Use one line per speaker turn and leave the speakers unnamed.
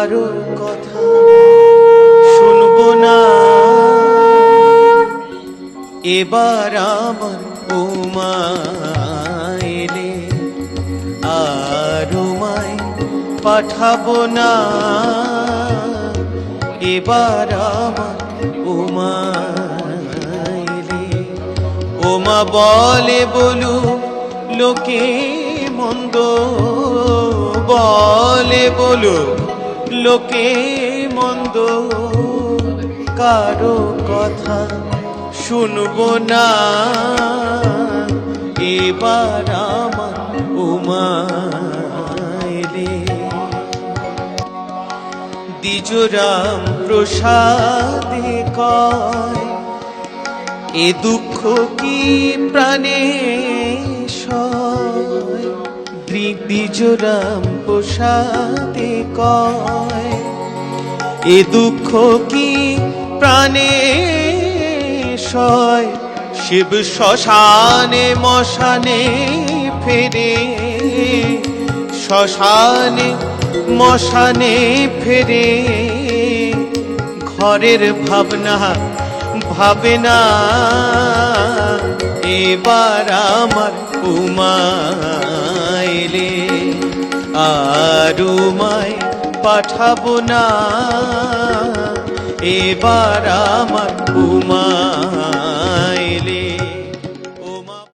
কারোর কথা শুনব না। এবার আমার উমা এলে আর উমায় পাঠাবো না। এবার আমার উমা এলে ওমা বলে, বলু, লোকে মন্দ। বলে, বলু লোকে মন্দ, কারও কথা শুনব না। এবার আমার উমা দ্বিজরাম প্রসাদে কয়, এ দুঃখ কি প্রাণে সয়? দ্বিজরাম প্রসাদে কয়, এ দুঃখ কি প্রাণে সয়? শিব শ্মশানে, মশানে ফেরে, শ্মশানে, মশানে ফেরে। ঘরের ভাবনা ভাবে না, এবার আমার উমাইলে আর মাই পাঠাবো না। এবার আমার উমা